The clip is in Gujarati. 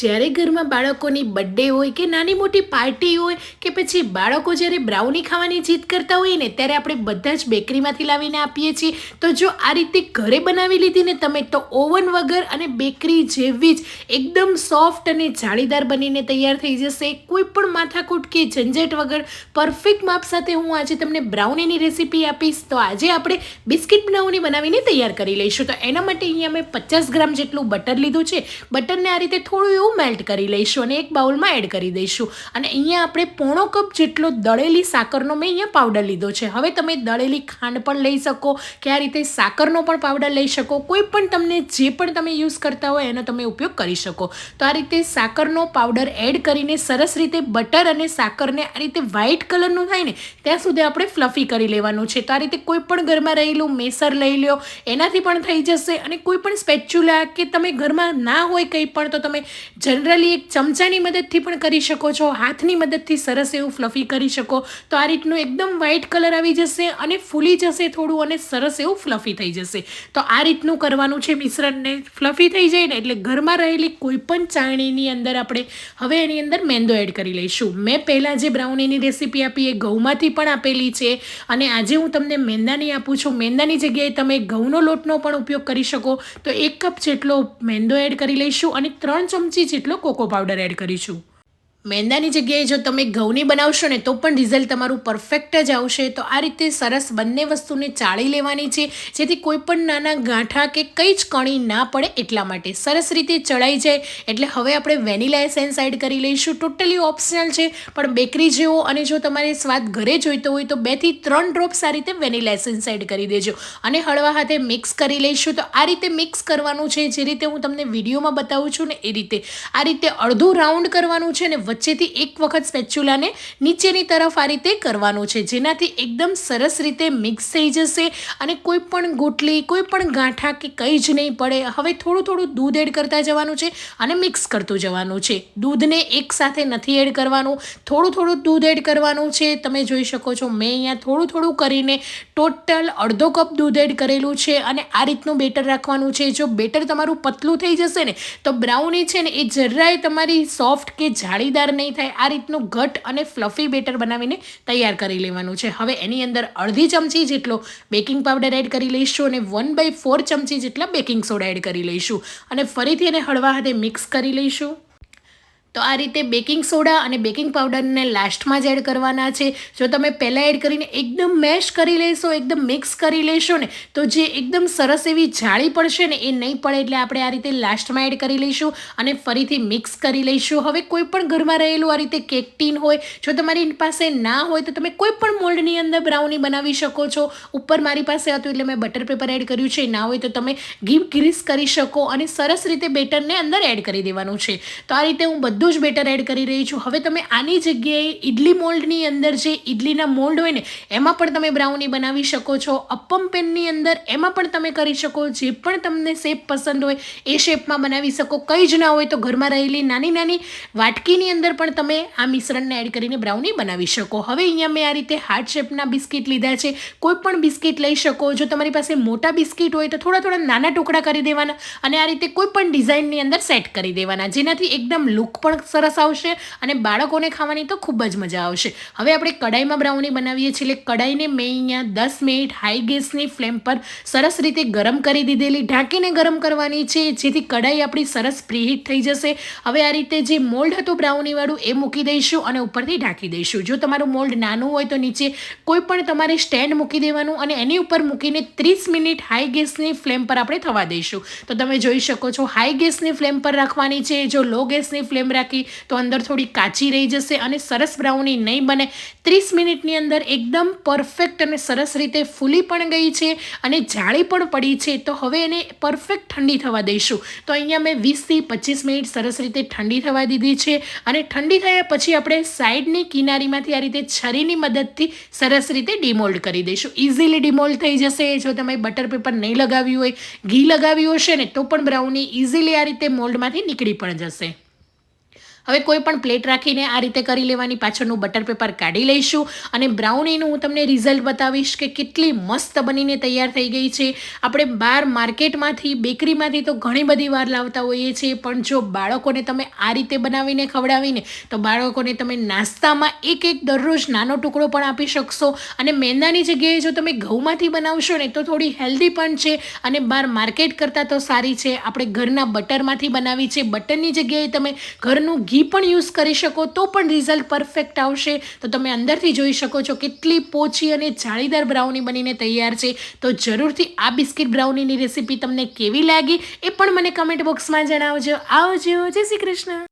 જ્યારે ઘરમાં બાળકોની બર્થડે હોય કે નાની મોટી પાર્ટી હોય કે પછી બાળકો જ્યારે બ્રાઉની ખાવાની જીદ કરતા હોય ને ત્યારે આપણે બધા જ બેકરીમાંથી લાવીને આપીએ છીએ. તો જો આ રીતે ઘરે બનાવી લીધી ને તમે તો ઓવન વગર અને બેકરી જેવી જ એકદમ સોફ્ટ અને જાળીદાર બનીને તૈયાર થઈ જશે. કોઈ પણ માથાકૂટ કે ઝંઝટ વગર પરફેક્ટ માપ સાથે હું આજે તમને બ્રાઉનીની રેસીપી આપીશ. તો આજે આપણે બિસ્કિટ બ્રાઉની બનાવીને તૈયાર કરી લઈશું. તો એના માટે અહીંયા મેં પચાસ ગ્રામ જેટલું બટર લીધું છે. બટરને આ રીતે થોડું એવું મેલ્ટ કરી લઈશું અને એક બાઉલમાં એડ કરી દઈશું. અને અહીંયા આપણે પોણો કપ જેટલો દળેલી સાકરનો મેં અહીંયા પાવડર લીધો છે. હવે તમે દળેલી ખાંડ પણ લઈ શકો, કે આ રીતે સાકરનો પણ પાવડર લઈ શકો. કોઈ પણ તમને જે પણ તમે યુઝ કરતા હોય એનો તમે ઉપયોગ કરી શકો. તો આ રીતે સાકરનો પાવડર એડ કરીને સરસ રીતે બટર અને સાકરને આ રીતે વ્હાઇટ કલરનું થાય ને, ત્યાં સુધી આપણે ફ્લફી કરી લેવાનું છે. તો આ રીતે કોઈ પણ ઘરમાં રહેલું મેસર લઈ લો એનાથી પણ થઈ જશે. અને કોઈ પણ સ્પેચ્યુલા કે તમે ઘરમાં ના હોય કંઈ પણ, તો તમે જનરલી એક ચમચાની મદદથી પણ કરી શકો છો, હાથની મદદથી સરસ એવું ફ્લફી કરી શકો. તો આ રીતનું એકદમ વ્હાઈટ કલર આવી જશે અને ફૂલી જશે થોડું અને સરસ એવું ફ્લફી થઈ જશે. તો આ રીતનું કરવાનું છે, મિશ્રણને ફ્લફી થઈ જાય ને એટલે ઘરમાં રહેલી કોઈ પણ ચાળણીની અંદર આપણે હવે એની અંદર મેંદો એડ કરી લઈશું. મેં પહેલાં જે બ્રાઉનીની રેસીપી આપી એ ઘઉંમાંથી પણ આપેલી છે અને આજે હું તમને મેંદાની આપું છું. મેંદાની જગ્યાએ તમે ઘઉંનો લોટનો પણ ઉપયોગ કરી શકો. તો એક કપ જેટલો મેંદો એડ કરી લઈશું અને ત્રણ ચમચી જેટલો કોકો પાવડર એડ કરીશું. મેંદાની જગ્યાએ જો તમે ઘઉંની બનાવશો ને તો પણ રિઝલ્ટ તમારું પરફેક્ટ જ આવશે. તો આ રીતે સરસ બંને વસ્તુને ચાળી લેવાની છે. જેથી કોઈ પણ નાના ગાંઠા કે કંઈ જ કણી ના પડે એટલા માટે સરસ રીતે ચડાઈ જાય. એટલે હવે આપણે વેનીલા એસેન્સ એડ કરી લઈશું. ટોટલી ઓપ્શનલ છે. પણ બેકરી જેવો અને જો તમારે સ્વાદ ઘરે જોઈતો હોય તો બેથી ત્રણ ડ્રોપ્સ આ રીતે વેનીલા એસેન્સ એડ કરી દેજો. અને હળવા હાથે મિક્સ કરી લઈશું. તો આ રીતે મિક્સ કરવાનું છે. જે રીતે હું તમને વિડીયોમાં બતાવું છું ને એ રીતે. આ રીતે અડધું રાઉન્ડ કરવાનું છે ને વચ્ચેથી એક વખત સ્પેચ્યુલાને નીચેની તરફ આ રીતે કરવાનું છે, જેનાથી એકદમ સરસ રીતે મિક્સ થઈ જશે અને કોઈ પણ ગોટલી, કોઈ પણ ગાંઠા કે કંઈ જ નહીં પડે, હવે થોડું થોડું દૂધ એડ કરતા જવાનું છે અને મિક્સ કરતું જવાનું છે. દૂધને એકસાથે નથી એડ કરવાનું, થોડું થોડું દૂધ એડ કરવાનું છે, તમે જોઈ શકો છો મેં અહીંયા થોડું થોડું કરીને ટોટલ અડધો કપ દૂધ એડ કરેલું છે અને આ રીતનું બેટર રાખવાનું છે. જો બેટર તમારું પતલું થઈ જશે ને, તો બ્રાઉની છે ને, એ જરાય તમારી સોફ્ટ કે જાળીદાર નહીં થાય, આ રીતનું ઘટ અને ફ્લફી બેટર બનાવીને તૈયાર કરી લેવાનું છે. હવે એની અંદર અડધી ચમચી જેટલો બેકિંગ પાવડર એડ કરી લઈશું અને વન બાય ફોર ચમચી જેટલા બેકિંગ સોડા એડ કરી લઈશું. અને ફરીથી એને હળવા હાથે મિક્સ કરી લઈશું. તો આ રીતે બેકિંગ સોડા અને બેકિંગ પાવડરને લાસ્ટમાં જ એડ કરવાના છે. જો તમે પહેલાં એડ કરીને એકદમ મેશ કરી લેશો, એકદમ મિક્સ કરી લેશો ને, તો જે એકદમ સરસ એવી જાળી પડશે ને, એ નહીં પડે એટલે આપણે આ રીતે લાસ્ટમાં એડ કરી લઈશું અને ફરીથી મિક્સ કરી લઈશું. હવે કોઈ પણ ઘરમાં રહેલું આ રીતે કેક ટીન હોય, જો તમારી પાસે ના હોય તો તમે કોઈ પણ મોલ્ડની અંદર બ્રાઉની બનાવી શકો છો. ઉપર મારી પાસે હતું એટલે મેં બટર પેપર એડ કર્યું છે. ના હોય તો તમે ઘી ગ્રીસ કરી શકો અને સરસ રીતે બેટરને અંદર એડ કરી દેવાનું છે. તો આ રીતે હું બધું બધું જ બેટર એડ કરી રહી છું. હવે તમે આની જગ્યાએ ઇડલી મોલ્ડની અંદર જે ઇડલીના મોલ્ડ હોય ને, એમાં પણ તમે બ્રાઉની બનાવી શકો છો. અપ્પમ પેનની અંદર એમાં પણ તમે કરી શકો. જે પણ તમને શેપ પસંદ હોય એ શેપમાં બનાવી શકો. કંઈ જ ના હોય તો ઘરમાં રહેલી નાની નાની વાટકીની અંદર પણ તમે આ મિશ્રણને એડ કરીને બ્રાઉની બનાવી શકો. હવે અહીંયા મેં આ રીતે હાર્ટ શેપના બિસ્કિટ લીધા છે. કોઈ પણ બિસ્કિટ લઈ શકો. જો તમારી પાસે મોટા બિસ્કિટ હોય તો થોડા થોડા નાના ટુકડા કરી દેવાના અને આ રીતે કોઈ પણ ડિઝાઇનની અંદર સેટ કરી દેવાના, જેનાથી એકદમ લુક પણ સરસ આવશે અને બાળકોને ખાવાની તો ખૂબ જ મજા આવશે. હવે આપણે કડાઈમાં બ્રાઉની બનાવીએ છીએ. એટલે કડાઈને મેં અહીંયા દસ મિનિટ હાઈ ગેસની ફ્લેમ પર સરસ રીતે ગરમ કરી દીધેલી, ઢાંકીને ગરમ કરવાની છે, જેથી કડાઈ આપણી સરસ પ્રીહીટ થઈ જશે. હવે આ રીતે જે મોલ્ડ હતું બ્રાઉનીવાળું એ મૂકી દઈશું અને ઉપરથી ઢાંકી દઈશું. જો તમારું મોલ્ડ નાનું હોય તો નીચે કોઈ પણ તમારે સ્ટેન્ડ મૂકી દેવાનું અને એની ઉપર મૂકીને ત્રીસ મિનિટ હાઈ ગેસની ફ્લેમ પર આપણે થવા દઈશું. તો તમે જોઈ શકો છો હાઈ ગેસની ફ્લેમ પર રાખવાની છે. જો લો ગેસની ફ્લેમ રાખી તો અંદર થોડી કાચી રહી જશે અને સરસ બ્રાઉની નહીં બને. ત્રીસ મિનિટની અંદર એકદમ પરફેક્ટ અને સરસ રીતે ફૂલી પણ ગઈ છે અને જાળી પણ પડી છે. તો હવે એને પરફેક્ટ ઠંડી થવા દઈશું. તો અહીંયા મેં વીસથી પચીસ મિનિટ સરસ રીતે ઠંડી થવા દીધી છે અને ઠંડી થયા પછી આપણે સાઈડની કિનારીમાંથી આ રીતે છરીની મદદથી સરસ રીતે ડિમોલ્ડ કરી દઈશું. ઇઝીલી ડિમોલ્ડ થઈ જશે. જો તમે બટર પેપર નહીં લગાવ્યું હોય, ઘી લગાવ્યું હશે ને, તો પણ બ્રાઉની ઇઝીલી આ રીતે મોલ્ડમાંથી નીકળી પણ જશે. હવે કોઈ પણ પ્લેટ રાખીને આ રીતે કરી લેવાની, પાછળનું બટર પેપર કાઢી લઈશું અને બ્રાઉનીનું હું તમને રિઝલ્ટ બતાવીશ કે કેટલી મસ્ત બનીને તૈયાર થઈ ગઈ છે. આપણે બહાર માર્કેટમાંથી બેકરીમાંથી તો ઘણી બધી વાર લાવતા હોઈએ છીએ, પણ જો બાળકોને તમે આ રીતે બનાવીને ખવડાવીને, તો બાળકોને તમે નાસ્તામાં એક એક દરરોજ નાનો ટુકડો પણ આપી શકશો. અને મેંદાની જગ્યાએ જો તમે ઘઉંમાંથી બનાવશો ને, તો થોડી હેલ્ધી પણ છે અને બહાર માર્કેટ કરતાં તો સારી છે. આપણે ઘરના બટરમાંથી બનાવી છે. બટરની જગ્યાએ તમે ઘરનું ઘી પણ યુઝ કરી શકો, તો પણ રિઝલ્ટ પરફેક્ટ આવશે. તો તમે અંદરથી જોઈ શકો છો કેટલી પોચી અને જાળીદાર બ્રાઉની બનીને તૈયાર છે. તો જરૂરથી આ બિસ્કિટ બ્રાઉનીની રેસીપી તમને કેવી લાગી એ પણ મને કમેન્ટ બોક્સમાં જણાવજો. આવજો, જય શ્રી કૃષ્ણ.